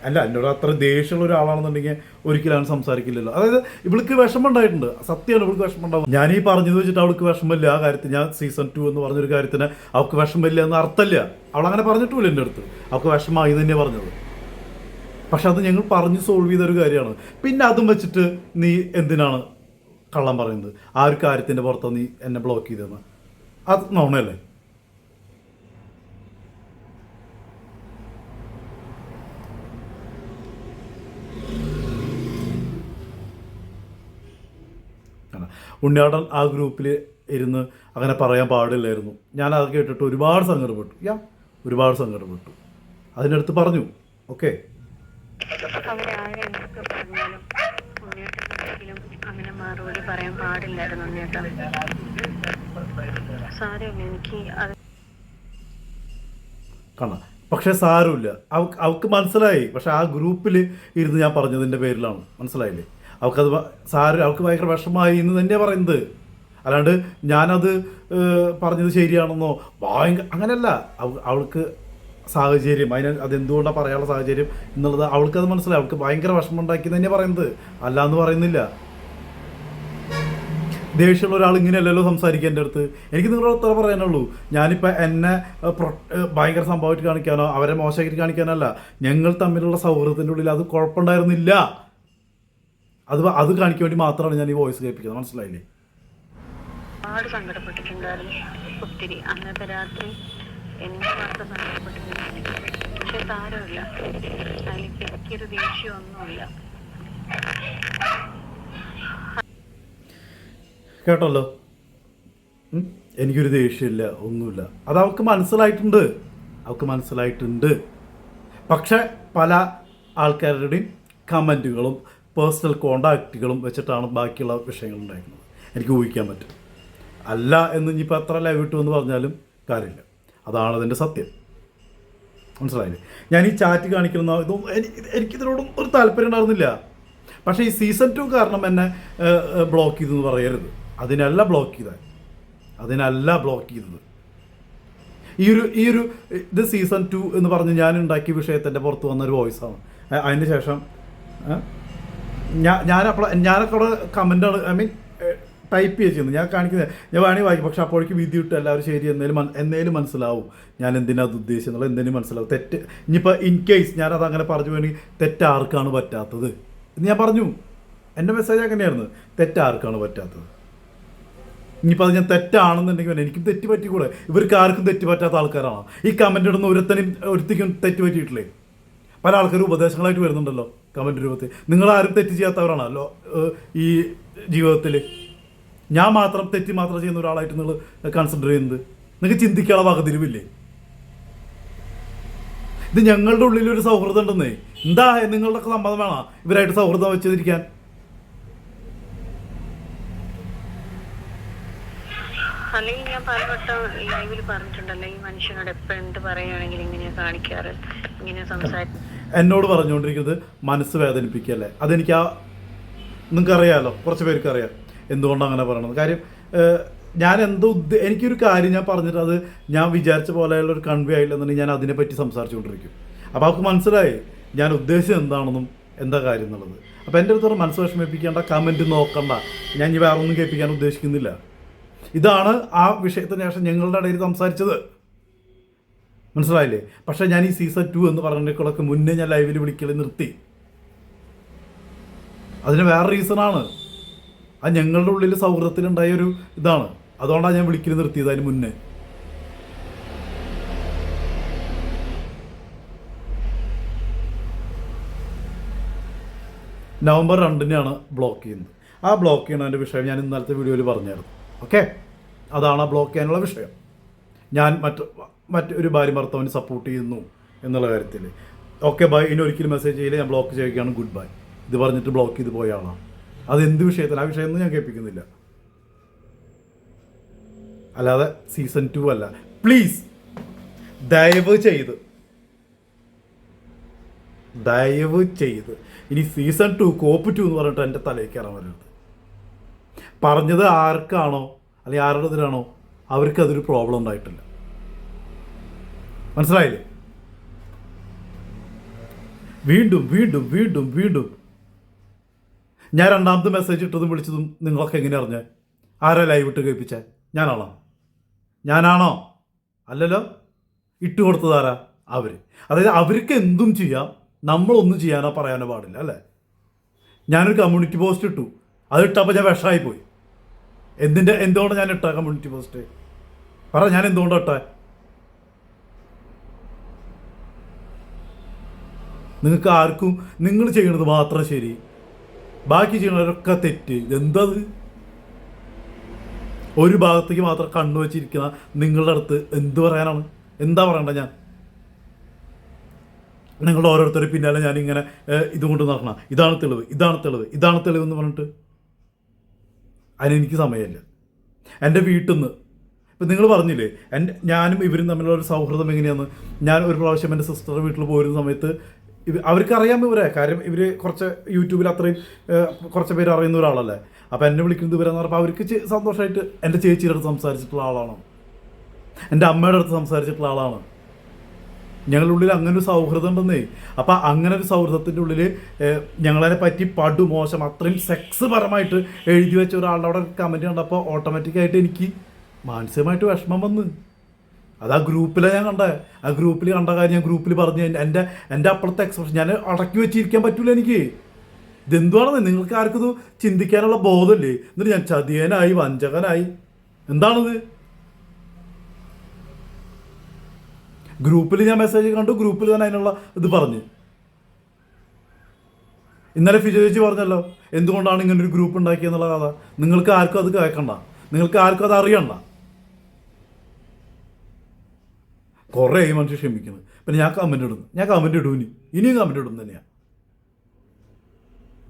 അല്ല എന്നോട് അത്ര ദേഷ്യമുള്ള ഒരാളാണെന്നുണ്ടെങ്കിൽ ഒരിക്കലും സംസാരിക്കില്ലല്ലോ. അതായത് ഇവൾക്ക് വിഷമം ഉണ്ടായിട്ടുണ്ട്. സത്യമാണ് ഇവൾക്ക് വിഷമം ഉണ്ടാവും. ഞാൻ ഈ പറഞ്ഞത് വെച്ചിട്ട് അവൾക്ക് വിഷമമില്ല. ആ കാര്യത്തിൽ ഞാൻ സീസൺ ടു എന്ന് പറഞ്ഞൊരു കാര്യത്തിന് അവൾക്ക് വിഷമമില്ല എന്ന് അർത്ഥമില്ല. അവൾ അങ്ങനെ പറഞ്ഞിട്ടുമില്ല എന്റെ അടുത്ത്. അവൾക്ക് വിഷമമായി തന്നെ പറഞ്ഞത്. പക്ഷെ അത് ഞങ്ങൾ പറഞ്ഞ് സോൾവ് ചെയ്ത ഒരു കാര്യമാണ്. പിന്നെ അതും വെച്ചിട്ട് നീ എന്തിനാണ് കള്ളം പറയുന്നത്? ആ ഒരു കാര്യത്തിന്റെ പുറത്ത് നീ എന്നെ ബ്ലോക്ക് ചെയ്തെന്ന്. അത് നോണല്ലേ. ഉണ്ണിയാടൻ ആ ഗ്രൂപ്പിൽ ഇരുന്ന് അങ്ങനെ പറയാൻ പാടില്ലായിരുന്നു. ഞാൻ അത് കേട്ടിട്ട് ഒരുപാട് സങ്കടപ്പെട്ടു. യാ ഒരുപാട് സങ്കടപ്പെട്ടു. അതിനടുത്ത് പറഞ്ഞു ഓക്കെ അവരാരെ എന്തൊക്കെ പറഞ്ഞാലും ഉണ്ണിയേട്ടൻ അങ്ങനെ മറുപടി പറയാൻ പാടില്ലായിരുന്നു ഉണ്ണിയേട്ടൻ. സാരമില്ല എനിക്ക് അത് പക്ഷെ സാരമില്ല. അവക്ക് അവൾക്ക് മനസ്സിലായി. പക്ഷെ ആ ഗ്രൂപ്പിൽ ഇരുന്ന് ഞാൻ പറഞ്ഞതിന്റെ പേരിലാണ്. മനസ്സിലായില്ലേ? അവൾക്കത് സാര അവൾക്ക് ഭയങ്കര വിഷമമായി എന്ന് തന്നെയാണ് പറയുന്നത്. അല്ലാണ്ട് ഞാനത് പറഞ്ഞത് ശരിയാണെന്നോ? ഭയങ്കര അങ്ങനെയല്ല അവൾക്ക് സാഹചര്യം. അതിന് അതെന്തുകൊണ്ടാണ് പറയാനുള്ള സാഹചര്യം? എന്നുള്ളത് അത് മനസ്സിലായി. അവൾക്ക് ഭയങ്കര വിഷമം ഉണ്ടാക്കി തന്നെ പറയുന്നത്. അല്ല എന്ന് പറയുന്നില്ല. ദേഷ്യമുള്ള ഒരാൾ ഇങ്ങനെയല്ലല്ലോ സംസാരിക്കുക എന്റെ അടുത്ത്. എനിക്ക് നിങ്ങളോട് ഉത്തരം പറയാനുള്ളൂ. ഞാനിപ്പോൾ എന്നെ പ്രൊ- ഭയങ്കര സംഭവമായിട്ട് കാണിക്കാനോ അവരെ മോശമായിട്ട് കാണിക്കാനല്ല. ഞങ്ങൾ തമ്മിലുള്ള സൗഹൃദത്തിന്റെ ഉള്ളിൽ അത് കുഴപ്പമുണ്ടായിരുന്നില്ല. അത് അത് കാണിക്കാൻ വേണ്ടി മാത്രമാണ് ഞാൻ ഈ വോയിസ് കേൾപ്പിക്കുന്നത്. മനസ്സിലായില്ലേ? ഒത്തിരി. അന്നത്തെ രാത്രി എന്ത് മാത്രം സങ്കടപ്പെട്ടിട്ടുണ്ടായിരുന്നു പക്ഷെ സാരമില്ല. അതിലേക്ക് എനിക്കൊരു ദേഷ്യമൊന്നുമില്ല. കേട്ടല്ലോ? എനിക്കൊരു ദേഷ്യമില്ല ഒന്നുമില്ല. അത് അവൾക്ക് മനസ്സിലായിട്ടുണ്ട്. അവൾക്ക് മനസ്സിലായിട്ടുണ്ട്. പക്ഷെ പല ആൾക്കാരുടെയും കമന്റുകളും പേഴ്സണൽ കോണ്ടാക്റ്റുകളും വെച്ചിട്ടാണ് ബാക്കിയുള്ള വിഷയങ്ങൾ ഉണ്ടായിരുന്നത് എനിക്ക് ഊഹിക്കാൻ പറ്റും. അല്ല എന്ന് ഇനിയിപ്പോൾ എത്ര ലൈവ് ഇട്ടു എന്ന് പറഞ്ഞാലും കാര്യമില്ല. അതാണ് അതിന്റെ സത്യം. മനസ്സിലായില്ലേ? ഞാൻ ഈ ചാറ്റ് കാണിക്കുന്ന ഇതൊന്നും എനിക്ക് എനിക്കിതിനോടും ഒരു താല്പര്യം ഉണ്ടായിരുന്നില്ല. പക്ഷേ ഈ സീസൺ ടു കാരണം എന്നെ ബ്ലോക്ക് ചെയ്തെന്ന് പറയരുത്. അതിനല്ല ബ്ലോക്ക് ചെയ്തത്. അതിനല്ല ബ്ലോക്ക് ചെയ്തത്. ഈ ഒരു ഈ ഒരു ഇത് സീസൺ ടു എന്ന് പറഞ്ഞ് ഞാൻ ഉണ്ടാക്കിയ വിഷയത്തിന്റെ പുറത്ത് വന്നൊരു വോയിസാണ് അതിന് ശേഷം ഞാൻ ഞാൻ ഞാനപ്പോൾ ഞാനൊക്കെ അവിടെ കമന്റാണ് ഐ മീൻ ടൈപ്പ് ചെയ്യുന്നത് ഞാൻ കാണിക്കുന്നത് ഞാൻ വേണമെങ്കിൽ വായിക്കും. പക്ഷെ അപ്പോഴേക്ക് വിധി ഇട്ട് എല്ലാവരും ശരി എന്നേലും എന്നേലും മനസ്സിലാവും. ഞാൻ എന്തിനാ അത് ഉദ്ദേശിച്ചത് എന്തെങ്കിലും മനസ്സിലാവും. തെറ്റ് ഇനിയിപ്പോൾ ഇൻ കേസ് ഞാനത് അങ്ങനെ പറഞ്ഞു വേണമെങ്കിൽ തെറ്റാർക്കാണ് പറ്റാത്തത്? എന്ന് ഞാൻ പറഞ്ഞു. എന്റെ മെസ്സേജ് അങ്ങനെയായിരുന്നു. തെറ്റാർക്കാണ് പറ്റാത്തത്? ഇനിയിപ്പോൾ അത് ഞാൻ തെറ്റാണെന്നുണ്ടെങ്കിൽ എനിക്കും തെറ്റ് പറ്റിക്കൂടെ? ഇവർക്ക് ആർക്കും തെറ്റ് പറ്റാത്ത ആൾക്കാരാണ്? ഈ കമന്റ് ഇടുന്ന ഒരുത്തനും ഒരുത്തിക്കും തെറ്റ് പറ്റിയിട്ടില്ലേ? പല ആൾക്കാരും ഉപദേശങ്ങളായിട്ട് വരുന്നുണ്ടല്ലോ കമന്റ് രൂപത്തിൽ നിങ്ങളാരും തെറ്റ് ചെയ്യാത്തവരാണല്ലോ ഈ ജീവിതത്തിൽ ഞാൻ മാത്രം തെറ്റി മാത്രം ചെയ്യുന്ന ഒരാളായിട്ട് നിങ്ങൾ കൺസിഡർ ചെയ്യുന്നത്? നിങ്ങൾക്ക് ചിന്തിക്കാനുള്ള വകതിരിവില്ലേ? ഇത് ഞങ്ങളുടെ ഉള്ളിൽ ഒരു സൗഹൃദം ഉണ്ടെന്നേ. എന്താ നിങ്ങളുടെ സമ്മതം വേണം ഇവരായിട്ട് സൗഹൃദം വെച്ചിരിക്കാൻ? അല്ലെങ്കിൽ ഞാൻ പലവട്ടം ലൈവിൽ പറഞ്ഞിട്ടുണ്ടല്ലോ ഈ മനുഷ്യനോട് എപ്പോഴും എന്ത് പറയുകയാണെങ്കിലും ഇങ്ങനെയാ കാണിക്കാറ് ഇങ്ങനെ സംസാരിക്കും. എന്നോട് പറഞ്ഞുകൊണ്ടിരിക്കുന്നത് മനസ്സ് വേദനിപ്പിക്കല്ലേ? അതെനിക്ക് ആ നിങ്ങൾക്കറിയാമല്ലോ കുറച്ച് പേർക്ക് അറിയാം എന്തുകൊണ്ടാണ് അങ്ങനെ പറയണത്? കാര്യം ഞാൻ എന്തോ എനിക്കൊരു കാര്യം ഞാൻ പറഞ്ഞിട്ട് അത് ഞാൻ വിചാരിച്ച പോലെയുള്ള ഒരു കൺവേ ആയില്ലെന്നുണ്ടെങ്കിൽ ഞാൻ അതിനെപ്പറ്റി സംസാരിച്ചുകൊണ്ടിരിക്കും. അപ്പോൾ അവർക്ക് മനസ്സിലായി ഞാൻ ഉദ്ദേശിച്ചത് എന്താണെന്നും എന്താ കാര്യം എന്നുള്ളത്. അപ്പോൾ എന്റെ അടുത്തോടെ മനസ്സ് വിഷമിപ്പിക്കേണ്ട കമന്റ് നോക്കണ്ട. ഞാൻ ഇനി വേറെ ഒന്നും കേൾപ്പിക്കാൻ ഉദ്ദേശിക്കുന്നില്ല. ഇതാണ് ആ വിഷയത്തിന് ശേഷം ഞങ്ങളുടെ ഇടയിൽ സംസാരിച്ചത്. മനസ്സിലായില്ലേ? പക്ഷേ ഞാൻ ഈ സീസൺ ടു എന്ന് പറഞ്ഞിട്ടൊക്കെ മുന്നേ ഞാൻ ലൈവിൽ വിളിക്കൽ നിർത്തി. അതിന് വേറെ റീസണാണ് അത് ഞങ്ങളുടെ ഉള്ളിൽ സൗഹൃദത്തിലുണ്ടായ ഒരു ഇതാണ്. അതുകൊണ്ടാണ് ഞാൻ വിളിക്കൽ നിർത്തിയത് അതിന് മുന്നേ. നവംബർ രണ്ടിനാണ് ബ്ലോക്ക് ചെയ്യുന്നത്. ആ ബ്ലോക്ക് ചെയ്യണതിന്റെ വിഷയം ഞാൻ ഇന്നലത്തെ വീഡിയോയിൽ പറഞ്ഞായിരുന്നു. ഓക്കെ? അതാണ് ആ ബ്ലോക്ക് ചെയ്യാനുള്ള വിഷയം. ഞാൻ മറ്റ് മറ്റൊരു ഭാര്യ ഭർത്താവിന് സപ്പോർട്ട് ചെയ്യുന്നു എന്നുള്ള കാര്യത്തിൽ ഓക്കെ ബൈ. ഇനി ഒരിക്കലും മെസ്സേജ് ചെയ്യില്ല ഞാൻ ബ്ലോക്ക് ചെയ്യുകയാണ്. ഗുഡ് ബൈ ഇത് പറഞ്ഞിട്ട് ബ്ലോക്ക് ചെയ്ത് പോയ ആളാണ്. അത് എന്ത് വിഷയത്തിൽ? ആ വിഷയമൊന്നും ഞാൻ കേൾപ്പിക്കുന്നില്ല. അല്ലാതെ സീസൺ ടു അല്ല. പ്ലീസ് ദയവ് ചെയ്ത്. ദയവ് ചെയ്ത്. ഇനി സീസൺ ടു കോപ്പ് ടു എന്ന് പറഞ്ഞിട്ട് എന്റെ തലയിൽ കയറാൻ വരരുത്. പറഞ്ഞത് ആർക്കാണോ അല്ലെങ്കിൽ ആരുടെ ഇതിലാണോ അവർക്ക് അതൊരു പ്രോബ്ലം ഉണ്ടായിട്ടില്ല. മനസ്സിലായില്ലേ? വീണ്ടും വീണ്ടും വീണ്ടും വീണ്ടും ഞാൻ രണ്ടാമത്തെ മെസ്സേജ് ഇട്ടതും വിളിച്ചതും നിങ്ങളൊക്കെ എങ്ങനെ അറിഞ്ഞ? ആരാ ലൈവ് ഇട്ട് കേൾപ്പിച്ച? ഞാനാണോ? ഞാനാണോ? അല്ലല്ലോ? ഇട്ട് കൊടുത്തതാരാ അവർ അതായത് അവർക്ക് എന്തും ചെയ്യാം നമ്മളൊന്നും ചെയ്യാനോ പറയാനോ പാടില്ല അല്ലേ? ഞാനൊരു കമ്മ്യൂണിറ്റി പോസ്റ്റ് ഇട്ടു. അത് ഇട്ടപ്പോൾ ഞാൻ വിഷമായി പോയി എന്തിന്റെ എന്തുകൊണ്ട് ഞാൻ ഇട്ട കമ്മ്യൂണിറ്റി പോസ്റ്റ് പറ ഞാൻ എന്തുകൊണ്ടാണ് ഇട്ടേ? നിങ്ങൾക്ക് ആർക്കും നിങ്ങൾ ചെയ്യുന്നത് മാത്രം ശരി. ബാക്കി ചെയ്യുന്നവരൊക്കെ തെറ്റ്. എന്തത് ഒരു ഭാഗത്തേക്ക് മാത്രം കണ്ണു വെച്ചിരിക്കുന്ന നിങ്ങളുടെ അടുത്ത് എന്ത് പറയാനാണ്? എന്താ പറയണ്ട ഞാൻ? നിങ്ങളുടെ ഓരോരുത്തരും പിന്നാലെ ഞാൻ ഇങ്ങനെ ഇതുകൊണ്ട് നടക്കണം. ഇതാണ് തെളിവ് ഇതാണ് തെളിവ് ഇതാണ് തെളിവ് എന്ന് പറഞ്ഞിട്ട് അതിനെനിക്ക് സമയമില്ല. എന്റെ വീട്ടിൽ നിന്ന് ഇപ്പം നിങ്ങൾ പറഞ്ഞില്ലേ എന്റെ ഞാനും ഇവരും തമ്മിലുള്ള ഒരു സൗഹൃദം എങ്ങനെയാണ്? ഞാൻ ഒരു പ്രാവശ്യം എന്റെ സിസ്റ്ററുടെ വീട്ടിൽ പോയിരുന്ന സമയത്ത് അവർക്കറിയാം ഇവരെ? കാര്യം ഇവർ കുറച്ച് യൂട്യൂബിൽ അത്രയും കുറച്ച് പേര് അറിയുന്ന ഒരാളല്ലേ? അപ്പോൾ എന്നെ വിളിക്കുന്നത് ഇവരെന്ന് പറഞ്ഞപ്പോൾ അവർക്ക് സന്തോഷമായിട്ട് എന്റെ ചേച്ചിയുടെ അടുത്ത് സംസാരിച്ചിട്ടുള്ള ആളാണ്. എന്റെ അമ്മയുടെ അടുത്ത് സംസാരിച്ചിട്ടുള്ള ആളാണ്. ഞങ്ങളുടെ ഉള്ളിൽ അങ്ങനെ ഒരു സൗഹൃദം ഉണ്ടെന്നേ. അപ്പം അങ്ങനെ ഒരു സൗഹൃദത്തിന്റെ ഉള്ളിൽ ഞങ്ങളതിനെ പറ്റി പടു മോശം അത്രയും സെക്സ് പരമായിട്ട് എഴുതി വെച്ച ഒരാളുടെ അവിടെ കമന്റ് കണ്ടപ്പോൾ ഓട്ടോമാറ്റിക്കായിട്ട് എനിക്ക് മാനസികമായിട്ട് വിഷമം വന്ന്. അത് ആ ഗ്രൂപ്പിലെ ഞാൻ കണ്ട ആ ഗ്രൂപ്പിൽ കണ്ട കാര്യം ഞാൻ ഗ്രൂപ്പിൽ പറഞ്ഞു എന്റെ എന്റെ അപ്പുറത്തെ എക്സ്പ്രഷൻ ഞാൻ അടക്കി വെച്ചിരിക്കാൻ പറ്റൂല എനിക്ക്. ഇതെന്തുവാണെന്ന് നിങ്ങൾക്ക് ആർക്കും ഇത് ചിന്തിക്കാനുള്ള ബോധമില്ലേ? എന്നിട്ട് ഞാൻ ചതിയനായി വഞ്ചകനായി. എന്താണത്? ഗ്രൂപ്പിൽ ഞാൻ മെസ്സേജ് കണ്ടു ഗ്രൂപ്പിൽ തന്നെ അതിനുള്ള ഇത് പറഞ്ഞു. ഇന്നലെ ഫിജോ ചേച്ചി പറഞ്ഞല്ലോ എന്തുകൊണ്ടാണ് ഇങ്ങനെ ഒരു ഗ്രൂപ്പ് ഉണ്ടാക്കിയെന്നുള്ള കഥ? നിങ്ങൾക്ക് ആർക്കും അത് കേൾക്കണ്ട. നിങ്ങൾക്ക് ആർക്കും അത് അറിയണ്ട. കുറേ ഈ മനുഷ്യൻ ക്ഷമിക്കുന്നത്. പിന്നെ ഞാൻ കമന്റ് ഇടുന്നു. ഞാൻ കമന്റ് ഇടൂനി ഇനി. ഇനിയും കമന്റ് ഇടും തന്നെയാണ്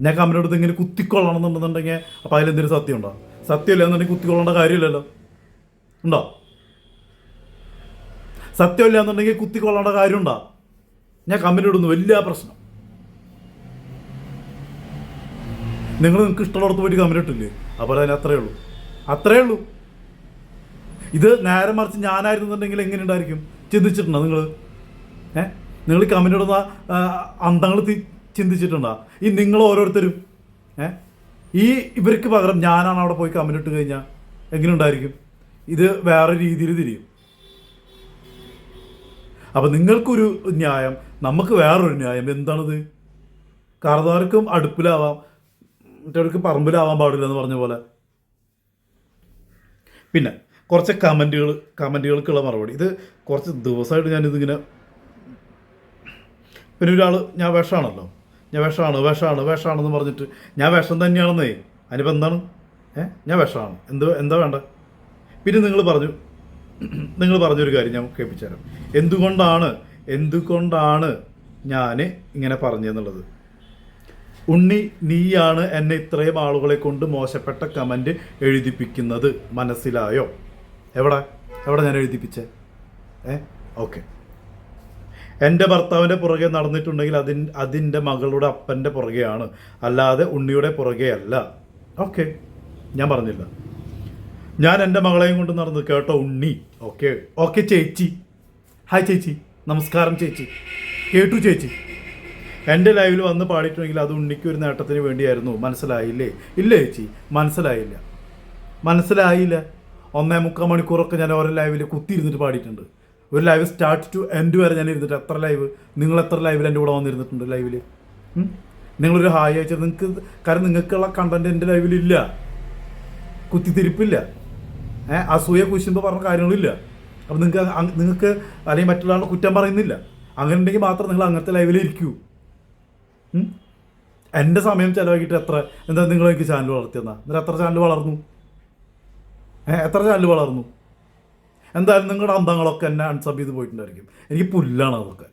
ഞാൻ കമന്റ് എടുത്ത് ഇങ്ങനെ കുത്തിക്കൊള്ളണം എന്നുണ്ടെന്നുണ്ടെങ്കിൽ അപ്പോൾ അതിലെന്തെങ്കിലും സത്യം ഉണ്ടോ? സത്യമില്ല എന്നുണ്ടെങ്കിൽ കുത്തിക്കൊള്ളേണ്ട കാര്യമില്ലല്ലോ. ഉണ്ടോ? സത്യമില്ല എന്നുണ്ടെങ്കിൽ കുത്തിക്കൊള്ളേണ്ട കാര്യമുണ്ടോ ഞാൻ കമന്റ് ഇടുന്നു. വലിയ പ്രശ്നം. നിങ്ങൾ നിങ്ങൾക്ക് ഇഷ്ടമുള്ളടത്ത് പോയിട്ട് കമന്റ് ഇട്ടില്ലേ? അപ്പോൾ അതിന് അത്രയേ ഉള്ളൂ. അത്രയേ ഉള്ളൂ. ഇത് നേരെ മറിച്ച് ഞാനായിരുന്നുണ്ടെങ്കിൽ എങ്ങനെ ഉണ്ടായിരിക്കും? ചിന്തിച്ചിട്ടുണ്ടോ നിങ്ങൾ? ഏ? നിങ്ങൾ കമന്റ് ഇടുന്ന അന്തങ്ങൾ ചിന്തിച്ചിട്ടുണ്ടോ? ഈ നിങ്ങൾ ഓരോരുത്തരും ഏ? ഈ ഇവർക്ക് പകരം ഞാനാണ് അവിടെ പോയി കമന്റ് ഇട്ട് കഴിഞ്ഞാൽ എങ്ങനെ ഉണ്ടായിരിക്കും ഇത് വേറെ രീതിയിൽ തിരിയും. അപ്പം നിങ്ങൾക്കൊരു ന്യായം നമുക്ക് വേറൊരു ന്യായം എന്താണിത്? കാരണവർക്കും അടുപ്പിലാവാം മറ്റവർക്ക് പറമ്പിലാവാൻ പാടില്ല എന്ന് പറഞ്ഞ പോലെ. പിന്നെ കുറച്ച് കമന്റുകൾ കമന്റുകൾക്കുള്ള മറുപടി. ഇത് കുറച്ച് ദിവസമായിട്ട് ഞാനിതിങ്ങനെ പിന്നെ ഒരാൾ ഞാൻ വിഷമാണല്ലോ. ഞാൻ വിഷമാണ് വിഷമാണ് വിഷമാണെന്ന് പറഞ്ഞിട്ട് ഞാൻ വിഷം തന്നെയാണെന്നേ. അതിനിപ്പോൾ എന്താണ്? ഏ? ഞാൻ വിഷമാണ്. എന്ത് എന്താ വേണ്ട? പിന്നെ നിങ്ങൾ പറഞ്ഞു നിങ്ങൾ പറഞ്ഞൊരു കാര്യം ഞാൻ കേൾപ്പിച്ചു എന്തുകൊണ്ടാണ് എന്തുകൊണ്ടാണ് ഞാൻ ഇങ്ങനെ പറഞ്ഞതെന്നുള്ളത് ഉണ്ണി നീയാണ് എന്നെ ഇത്രയും ആളുകളെ കൊണ്ട് മോശപ്പെട്ട കമന്റ് എഴുതിപ്പിക്കുന്നത് മനസ്സിലായോ? എവിടെ? എവിടെ ഞാൻ എഴുതിപ്പിച്ചേ? ഏ? ഓക്കെ. എന്റെ ഭർത്താവിന്റെ പുറകെ നടന്നിട്ടുണ്ടെങ്കിൽ അതിൻ അതിന്റെ മകളുടെ അപ്പന്റെ പുറകെയാണ്. അല്ലാതെ ഉണ്ണിയുടെ പുറകെ അല്ല. ഓക്കെ. ഞാൻ പറഞ്ഞില്ല. ഞാൻ എന്റെ മകളെയും കൊണ്ട് നടന്നു കേട്ടോ ഉണ്ണി. ഓക്കെ. ഓക്കെ ചേച്ചി. ഹായ് ചേച്ചി. നമസ്കാരം ചേച്ചി. കേട്ടു ചേച്ചി. എന്റെ ലൈവിൽ വന്ന് പാടിയിട്ടുണ്ടെങ്കിൽ അത് ഉണ്ണിക്ക് ഒരു നേട്ടത്തിന് വേണ്ടിയായിരുന്നു. മനസ്സിലായില്ലേ? ഇല്ല ചേച്ചി? മനസ്സിലായില്ല. മനസ്സിലായില്ല. ഒന്നേ മുക്കാൽ മണിക്കൂറൊക്കെ ഞാൻ ഓരോ ലൈവിൽ കുത്തിയിരുന്നിട്ട് പാടിയിട്ടുണ്ട്. ഒരു ലൈവ് സ്റ്റാർട്ട് ടു എൻഡ് വരെ ഞാൻ ഇരുന്നിട്ട് എത്ര ലൈവ് നിങ്ങൾ എത്ര ലൈവിൽ എന്റെ കൂടെ വന്നിരുന്നിട്ടുണ്ട് ലൈവിൽ നിങ്ങളൊരു ഹായ് അയച്ചത് നിങ്ങൾക്ക് കാരണം നിങ്ങൾക്കുള്ള കണ്ടന്റ് എന്റെ ലൈവിലില്ല കുത്തിത്തിരിപ്പില്ല. ഏഹ് അസൂയ കുശുമ്പോൾ പറഞ്ഞ കാര്യങ്ങളില്ല. അപ്പം നിങ്ങൾക്ക് നിങ്ങൾക്ക് അല്ലെങ്കിൽ മറ്റുള്ള കുറ്റം പറയുന്നില്ല. അങ്ങനെ ഉണ്ടെങ്കിൽ മാത്രം നിങ്ങൾ അങ്ങനത്തെ ലൈവിൽ ഇരിക്കൂ? എന്റെ സമയം ചിലവാക്കിയിട്ട് എത്ര? എന്താ നിങ്ങൾ എനിക്ക് ചാനൽ വളർത്തിയെന്നാ? എന്നിട്ട് എത്ര ചാനൽ വളർന്നു? എത്ര ചാനൽ വളർന്നു? എന്തായാലും നിങ്ങളുടെ അന്തങ്ങളൊക്കെ എന്നെ അൺസബ് ചെയ്ത് പോയിട്ടുണ്ടായിരിക്കും. എനിക്ക് പുല്ലാണ് അതൊക്കെ.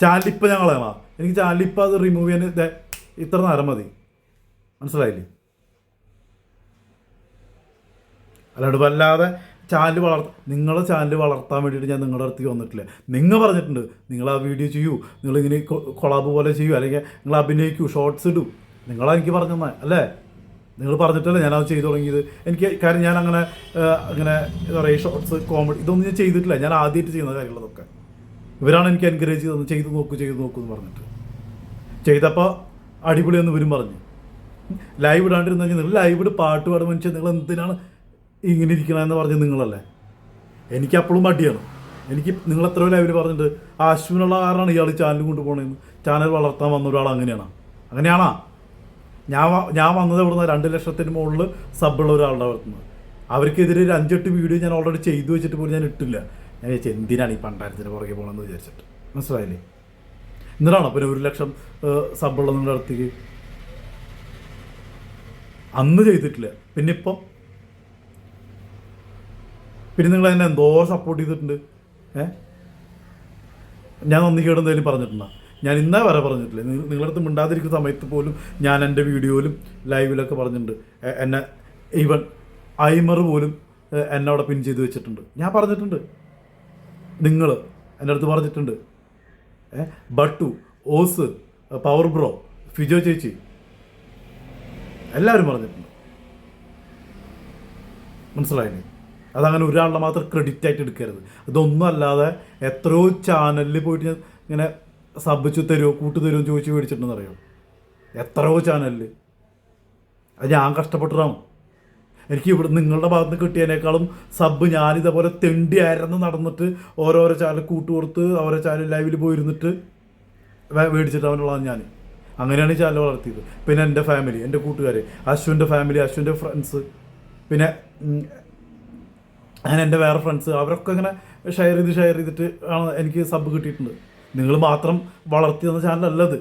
ചാലിപ്പ ഞാൻ കളയണ എനിക്ക് ചാലിപ്പ അത് റിമൂവ് ചെയ്യാൻ ഇത്ര നേരം മതി. മനസ്സിലായില്ലേ? അല്ലാണ്ട് വല്ലാതെ ചാനൽ വളർത്ത നിങ്ങളെ ചാനൽ വളർത്താൻ വേണ്ടിയിട്ട് ഞാൻ നിങ്ങളുടെ അടുത്തേക്ക് വന്നിട്ടില്ല. നിങ്ങൾ പറഞ്ഞിട്ടുണ്ട് നിങ്ങൾ ആ വീഡിയോ ചെയ്യൂ. നിങ്ങളിങ്ങനെ കൊളാബ് പോലെ ചെയ്യൂ. അല്ലെങ്കിൽ നിങ്ങൾ അഭിനയിക്കൂ ഷോർട്സ് ഇടൂ. നിങ്ങളാണ് എനിക്ക് പറഞ്ഞത് അല്ലേ? നിങ്ങൾ പറഞ്ഞിട്ടല്ലേ ഞാനത് ചെയ്തു തുടങ്ങിയത്? എനിക്ക് കാര്യം ഞാൻ അങ്ങനെ അങ്ങനെ എന്താ പറയുക ഷോർട്സ് കോമഡി ഇതൊന്നും ഞാൻ ചെയ്തിട്ടില്ല. ഞാൻ ആദ്യമായിട്ട് ചെയ്യുന്ന കാര്യങ്ങളതൊക്കെ. ഇവരാണ് എനിക്ക് എൻകറേജ് ചെയ്തത് ചെയ്ത് നോക്കൂ ചെയ്ത് നോക്കൂ എന്ന് പറഞ്ഞിട്ട്. ചെയ്തപ്പോൾ അടിപൊളിയെന്ന് ഇവരും പറഞ്ഞു. ലൈവ് ഇടാണ്ടിരുന്ന നിങ്ങൾ ലൈവ് ഇട് പാട്ട് പാടും മനുഷ്യൻ നിങ്ങൾ എന്തിനാണ് ഇങ്ങനെ ഇരിക്കണമെന്ന് പറഞ്ഞത് നിങ്ങളല്ലേ? എനിക്ക് അപ്പോഴും മടിയാണ്. എനിക്ക് നിങ്ങൾ എത്രയോ ലൈവിൽ പറഞ്ഞിട്ട് ആ അശ്വിനുള്ള കാരണമാണ് ഇയാൾ ചാനൽ കൊണ്ടുപോകണമെന്ന് ചാനൽ വളർത്താൻ വന്ന ഒരാൾ അങ്ങനെയാണ്. അങ്ങനെയാണോ? ഞാൻ ഞാൻ വന്നത് ഇവിടുന്ന് രണ്ട് ലക്ഷത്തിന് മുകളിൽ സബുള്ള ഒരാളുടെ വളർത്തുന്നത് അവർക്കെതിരെ ഒരു അഞ്ചെട്ട് വീഡിയോ ഞാൻ ഓൾറെഡി ചെയ്തു വെച്ചിട്ട് പോലും ഞാൻ ഇട്ടില്ല. ഞാൻ വിചാരിച്ചു എന്തിനാണ് ഈ പണ്ടായിരത്തിന് പുറകെ പോകണമെന്ന് വിചാരിച്ചിട്ട്. മനസ്സിലായില്ലേ? എന്നിട്ടാണോ പിന്നെ ഒരു ലക്ഷം സബ്ബുള്ള നിങ്ങളുടെ അടുത്തേക്ക്? അന്ന് ചെയ്തിട്ടില്ല. പിന്നെ ഇപ്പം? പിന്നെ നിങ്ങൾ എന്നെ എന്തോ സപ്പോർട്ട് ചെയ്തിട്ടുണ്ട്. ഏ? ഞാൻ നന്ദി കേട് എന്തെങ്കിലും പറഞ്ഞിട്ടുണ്ടോ? ഞാൻ ഇന്നേ വരെ പറഞ്ഞിട്ടില്ല? നിങ്ങൾ നിങ്ങളുടെ അടുത്ത് മിണ്ടാതിരിക്കുന്ന സമയത്ത് പോലും ഞാൻ എന്റെ വീഡിയോയിലും ലൈവിലൊക്കെ പറഞ്ഞിട്ടുണ്ട്. എന്നെ ഈവൻ ഐമർ പോലും എന്നെ അവിടെ പിൻ ചെയ്ത് വെച്ചിട്ടുണ്ട്. ഞാൻ പറഞ്ഞിട്ടുണ്ട്. നിങ്ങൾ എന്റെ അടുത്ത് പറഞ്ഞിട്ടുണ്ട്. ബട്ടു ഓസ് പവർ ബ്രോ ഫിജോ ചേച്ചി എല്ലാവരും പറഞ്ഞിട്ടുണ്ട്. മനസ്സിലായില്ലേ? അതങ്ങനെ ഒരാളുടെ മാത്രം ക്രെഡിറ്റ് ആയിട്ട് എടുക്കരുത്. അതൊന്നും അല്ലാതെ എത്രയോ ചാനലിൽ പോയിട്ട് ഞാൻ ഇങ്ങനെ സബ് തരുമോ കൂട്ടു തരുമോ ചോദിച്ച് മേടിച്ചിട്ടുണ്ടെന്ന് അറിയാം എത്രയോ ചാനലിൽ അത് ഞാൻ കഷ്ടപ്പെട്ടതാണ് എനിക്ക് ഇവിടെ നിങ്ങളുടെ ഭാഗത്ത് നിന്ന് കിട്ടിയതിനേക്കാളും സബ് ഞാനിതേപോലെ തെണ്ടി ആയിരുന്നു നടന്നിട്ട് ഓരോരോ ചാനൽ കൂട്ടുകൊടുത്ത് ഓരോ ചാനൽ ലൈവിൽ പോയിരുന്നിട്ട് മേടിച്ചിട്ടവനുള്ളതാണ് മേടിച്ചിട്ട് ഞാൻ അങ്ങനെയാണ് ഈ ചാനൽ വളർത്തിയത്. പിന്നെ എന്റെ ഫാമിലി എന്റെ കൂട്ടുകാർ അശ്വിന്റെ ഫാമിലി അശ്വിന്റെ ഫ്രണ്ട്സ് പിന്നെ ഞാൻ എന്റെ വേറെ ഫ്രണ്ട്സ് അവരൊക്കെ ഇങ്ങനെ ഷെയർ ചെയ്ത് ഷെയർ ചെയ്തിട്ട് ആണ് എനിക്ക് സബ് കിട്ടിയിട്ടുണ്ട്. നിങ്ങൾ മാത്രം വളർത്തി തന്ന ചാനലല്ലത്.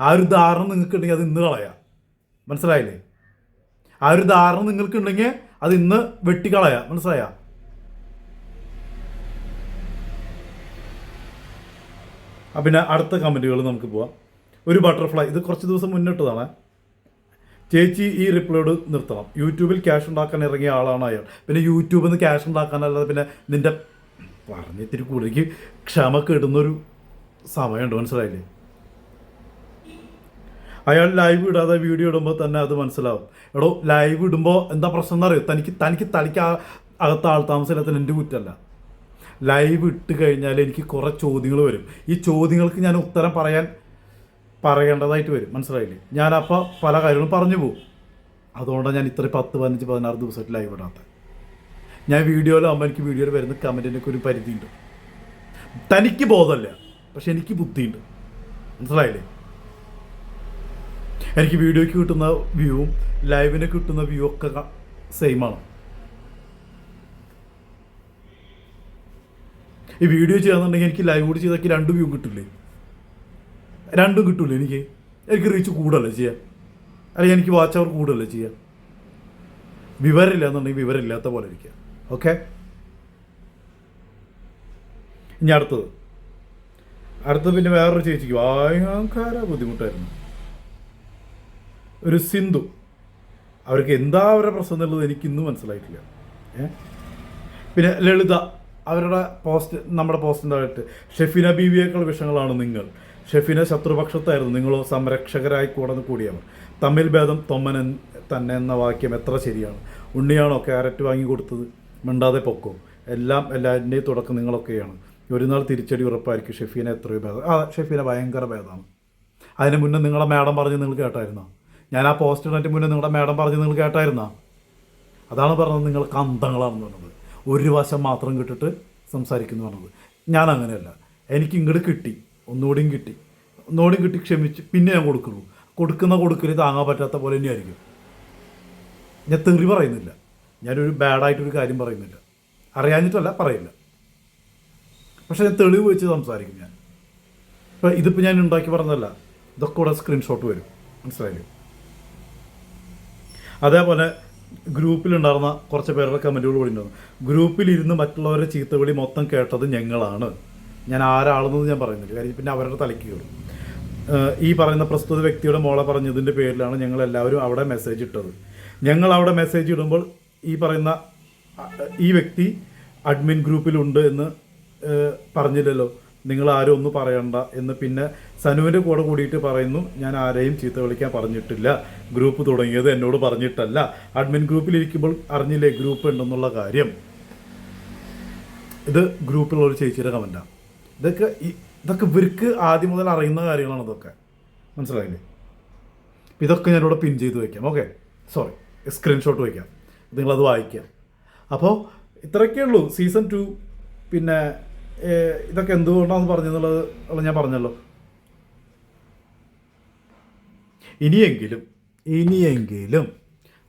ആ ഒരു ധാരണ നിങ്ങൾക്ക് ഉണ്ടെങ്കിൽ അത് ഇന്ന് കളയാം. മനസ്സിലായില്ലേ? ആ ഒരു ധാരണ നിങ്ങൾക്ക് ഉണ്ടെങ്കിൽ അത് ഇന്ന് വെട്ടിക്കളയാം. മനസ്സിലായാ? പിന്നെ അടുത്ത കമന്റുകൾ നമുക്ക് പോവാം. ഒരു ബട്ടർഫ്ലൈ ഇത് കുറച്ച് ദിവസം മുന്നിട്ടതാണ്. ചേച്ചി ഈ റിപ്ലോഡ് നിർത്തണം. യൂട്യൂബിൽ ക്യാഷ് ഉണ്ടാക്കാൻ ഇറങ്ങിയ ആളാണ് അയാൾ. പിന്നെ യൂട്യൂബിൽ നിന്ന് ക്യാഷ് ഉണ്ടാക്കാനല്ലാതെ പിന്നെ നിന്റെ പറഞ്ഞിത്തിരി കൂടുതലേക്ക് ക്ഷമ കിട്ടുന്നൊരു സമയമുണ്ട് മനസ്സിലായില്ലേ? അയാൾ ലൈവ് ഇടാതെ വീഡിയോ ഇടുമ്പോൾ തന്നെ അത് മനസ്സിലാവും. എടോ ലൈവ് ഇടുമ്പോൾ എന്താ പ്രശ്നം എന്നറിയോ? തനിക്ക് തനിക്ക് തനിക്ക് ആ- അകത്ത് ആൾ താമസമില്ലാത്തതിന് എന്റെ കുറ്റമല്ല. ലൈവ് ഇട്ട് കഴിഞ്ഞാൽ എനിക്ക് കുറേ ചോദ്യങ്ങൾ വരും. ഈ ചോദ്യങ്ങൾക്ക് ഞാൻ ഉത്തരം പറയാൻ പറയേണ്ടതായിട്ട് വരും. മനസ്സിലായില്ലേ? ഞാനപ്പോൾ പല കാര്യങ്ങളും പറഞ്ഞു പോകും. അതുകൊണ്ടാണ് ഞാൻ ഇത്ര പത്ത് പതിനഞ്ച് പതിനാറ് ദിവസമായിട്ട് ലൈവ് ഇടാത്തത് ഞാൻ വീഡിയോയിലാകുമ്പോൾ എനിക്ക് വീഡിയോയിൽ വരുന്ന കമന്റിനൊക്കെ ഒരു പരിധിയുണ്ട്. തനിക്ക് ബോധമല്ല. പക്ഷെ എനിക്ക് ബുദ്ധിയുണ്ട്. മനസ്സിലായില്ലേ? എനിക്ക് വീഡിയോയ്ക്ക് കിട്ടുന്ന വ്യൂവും ലൈവിന് കിട്ടുന്ന വ്യൂ ഒക്കെ സെയിമാണ് ഈ വീഡിയോ ചെയ്യാന്നുണ്ടെങ്കിൽ എനിക്ക് ലൈവ് കൂടി ചെയ്താൽ രണ്ടും വ്യൂ കിട്ടില്ലേ? രണ്ടും കിട്ടൂലേ എനിക്ക്? എനിക്ക് റീച്ച് കൂടല്ലേ ചെയ്യാം അല്ലെങ്കിൽ എനിക്ക് വാച്ച് അവർ കൂടല്ലേ ചെയ്യാം വിവരമില്ല എന്നുണ്ടെങ്കിൽ വിവരമില്ലാത്ത പോലെ ഇരിക്കുക ഓക്കെ ഇനി അടുത്തത്. അടുത്തത് പിന്നെ വേറൊരു ചേച്ചിക്ക് ഭയങ്കര ബുദ്ധിമുട്ടായിരുന്നു. ഒരു സിന്ധു. അവർക്ക് എന്താ അവരുടെ പ്രശ്നം എന്നുള്ളത് എനിക്കിന്നും മനസ്സിലായിട്ടില്ല. പിന്നെ ലളിത അവരുടെ പോസ്റ്റ് നമ്മുടെ പോസ്റ്റിന്റെ ആയിട്ട് ഷെഫിന ബീവിയേക്കാൾ വിഷങ്ങളാണ് നിങ്ങൾ. ഷെഫിന ശത്രുപക്ഷത്തായിരുന്നു. നിങ്ങളോ സംരക്ഷകരായി കൂടെ കൂടിയവർ തമ്മിൽ ഭേദം തൊമ്മൻ തന്നെ എന്ന വാക്യം എത്ര ശരിയാണ്? ഉണ്ണിയാണോ ക്യാരറ്റ് വാങ്ങി കൊടുത്തത്? മിണ്ടാതെ പൊക്കോ. എല്ലാം എല്ലാവരുടെയും തുടക്കം നിങ്ങളൊക്കെയാണ്. ഒരു നാൾ തിരിച്ചടി ഉറപ്പായിരിക്കും. ഷെഫീന എത്രയോ ഭേദം. ആ ഷെഫീന ഭയങ്കര ഭേദമാണ്. അതിന് മുന്നേ നിങ്ങളെ മാഡം പറഞ്ഞ് നിങ്ങൾ കേട്ടായിരുന്നോ? ഞാൻ ആ പോസ്റ്റ് ഇടേണ്ട മുന്നേ നിങ്ങളുടെ മാഡം പറഞ്ഞ് നിങ്ങൾ കേട്ടായിരുന്നോ? അതാണ് പറഞ്ഞത് നിങ്ങൾ കന്തങ്ങളാണെന്ന് പറഞ്ഞത്. ഒരു വശം മാത്രം കിട്ടിട്ട് സംസാരിക്കുന്നു പറഞ്ഞത്. ഞാൻ അങ്ങനെയല്ല. എനിക്ക് ഇങ്ങോട്ട് കിട്ടി. ഒന്നുകൂടിയും കിട്ടി. ഒന്നുകൂടി കിട്ടി ക്ഷമിച്ച്. പിന്നെ ഞാൻ കൊടുക്കുള്ളൂ. കൊടുക്കുന്ന കൊടുക്കൽ താങ്ങാൻ പറ്റാത്ത പോലെ തന്നെയായിരിക്കും. ഞാൻ തെറി പറയുന്നില്ല. ഞാനൊരു ബാഡായിട്ടൊരു കാര്യം പറയുന്നില്ല. അറിയാഞ്ഞിട്ടല്ല പറയില്ല. പക്ഷെ തെളിവ് വെച്ച് സംസാരിക്കും ഞാൻ. ഇപ്പം ഇതിപ്പോൾ ഞാൻ ഉണ്ടാക്കി പറഞ്ഞതല്ല ഇതൊക്കെ കൂടെ സ്ക്രീൻഷോട്ട് വരും. മനസ്സിലായില്ലേ? അതേപോലെ ഗ്രൂപ്പിലുണ്ടായിരുന്ന കുറച്ച് പേരുടെ കമന്റുകൾ കൂടി ഉണ്ടായിരുന്നു ഗ്രൂപ്പിലിരുന്ന് മറ്റുള്ളവരുടെ ചീത്തവിളി മൊത്തം കേട്ടത് ഞങ്ങളാണ്. ഞാൻ ആരാളെന്നത് ഞാൻ പറയുന്നില്ല. കാര്യം പിന്നെ അവരുടെ തലയ്ക്ക് കയറും. ഈ പറയുന്ന പ്രസ്തുത വ്യക്തിയുടെ മോളെ പറഞ്ഞതിന്റെ പേരിലാണ് ഞങ്ങൾ എല്ലാവരും അവിടെ മെസ്സേജ് ഇട്ടത്. ഞങ്ങൾ അവിടെ മെസ്സേജ് ഇടുമ്പോൾ ഈ പറയുന്ന ഈ വ്യക്തി അഡ്മിൻ ഗ്രൂപ്പിലുണ്ട് എന്ന് പറഞ്ഞില്ലല്ലോ. നിങ്ങൾ ആരും ഒന്നും പറയണ്ട എന്ന് പിന്നെ സനുവിന്റെ കൂടെ കൂടിയിട്ട് പറയുന്നു ഞാൻ ആരെയും ചീത്ത വിളിക്കാൻ പറഞ്ഞിട്ടില്ല. ഗ്രൂപ്പ് തുടങ്ങിയത് എന്നോട് പറഞ്ഞിട്ടല്ല. അഡ്മിൻ ഗ്രൂപ്പിലിരിക്കുമ്പോൾ അറിഞ്ഞില്ലേ ഗ്രൂപ്പ് ഉണ്ടെന്നുള്ള കാര്യം? ഇത് ഗ്രൂപ്പിലുള്ള ഒരു ചേച്ചിയുടെ കമന്റാണ് ഇതൊക്കെ ഇതൊക്കെ ഇവർക്ക് ആദ്യം മുതൽ അറിയുന്ന കാര്യങ്ങളാണ് ഇതൊക്കെ. മനസ്സിലായില്ലേ? ഇതൊക്കെ ഞാനിവിടെ പിൻ ചെയ്ത് വയ്ക്കാം ഓക്കെ സോറി സ്ക്രീൻഷോട്ട് വയ്ക്കാം നിങ്ങളത് വായിക്കാം. അപ്പോൾ ഇത്രയൊക്കെ ഉള്ളൂ സീസൺ ടു പിന്നെ ഇതൊക്കെ എന്തുകൊണ്ടാണെന്ന് പറഞ്ഞെന്നുള്ളത് ഞാൻ പറഞ്ഞല്ലോ. ഇനിയെങ്കിലും ഇനിയെങ്കിലും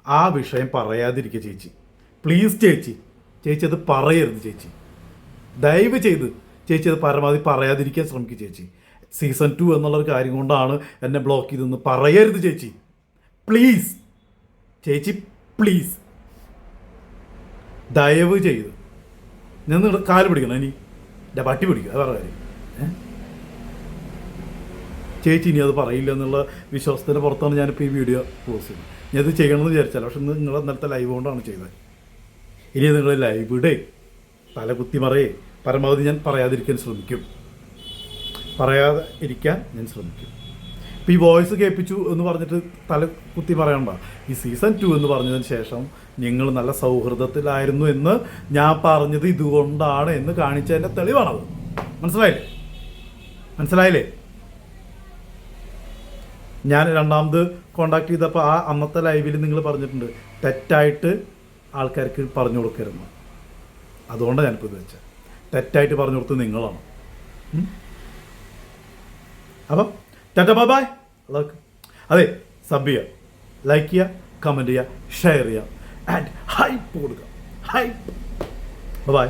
ആ വിഷയം പറയാതിരിക്കുക ചേച്ചി. പ്ലീസ് ചേച്ചി ചേച്ചി അത് പറയരുത് ചേച്ചി. ദയവ് ചെയ്ത് ചേച്ചി അത് പരമാവധി പറയാതിരിക്കാൻ ശ്രമിക്കും ചേച്ചി. സീസൺ ടു എന്നുള്ളൊരു കാര്യം കൊണ്ടാണ് എന്നെ ബ്ലോക്ക് ചെയ്തെന്ന് പറയരുത് ചേച്ചി. പ്ലീസ് ചേച്ചി പ്ലീസ് ദയവ് ചെയ്ത്. ഞാൻ നിങ്ങളുടെ കാൽ പിടിക്കണം ഇനി. എന്റെ പട്ടി പിടിക്കും അത് വേറെ കാര്യം? ചേച്ചി ഇനി അത് പറയില്ല എന്നുള്ള വിശ്വാസത്തിന്റെ പുറത്താണ് ഞാനിപ്പോൾ ഈ വീഡിയോ പോസ്റ്റ് ചെയ്യുന്നത്. ഞാൻ ഇത് ചെയ്യണമെന്ന് വിചാരിച്ചാൽ പക്ഷെ ഇന്ന് നിങ്ങൾ ഇന്നലത്തെ ലൈവ് കൊണ്ടാണ് ചെയ്തത്. ഇനി നിങ്ങൾ ലൈവ് ഇടേ. തല കുത്തി മറയേ. പരമാവധി ഞാൻ പറയാതിരിക്കാൻ ശ്രമിക്കും. പറയാതെ ഇരിക്കാൻ ഞാൻ ശ്രമിക്കും. ഈ വോയിസ് കേൾപ്പിച്ചു എന്ന് പറഞ്ഞിട്ട് തല കുത്തി പറയണ്ട. ഈ സീസൺ ടു എന്ന് പറഞ്ഞതിന് ശേഷം നിങ്ങൾ നല്ല സൗഹൃദത്തിലായിരുന്നു എന്ന് ഞാൻ പറഞ്ഞത് ഇതുകൊണ്ടാണ് എന്ന് കാണിച്ചതിന്റെ തെളിവാണത്. മനസ്സിലായില്ലേ? മനസ്സിലായില്ലേ? ഞാൻ രണ്ടാമത് കോണ്ടാക്ട് ചെയ്തപ്പോൾ ആ അന്നത്തെ ലൈവിൽ നിങ്ങൾ പറഞ്ഞിട്ടുണ്ട് തെറ്റായിട്ട് ആൾക്കാർക്ക് പറഞ്ഞു കൊടുക്കരുത്. അതുകൊണ്ടാണ് ഞാനിപ്പോൾ ഇത് വെച്ചത്. തെറ്റായിട്ട് പറഞ്ഞു കൊടുത്തത് നിങ്ങളാണ്. അപ്പം ടാറ്റ ബൈ ബൈ അതെ സബ് ചെയ്യുക ലൈക്ക് ചെയ്യുക കമന്റ് ചെയ്യുക ഷെയർ ചെയ്യുക ആൻഡ് ഹൈപ്പ് കൊടുക്കുക. Hype bye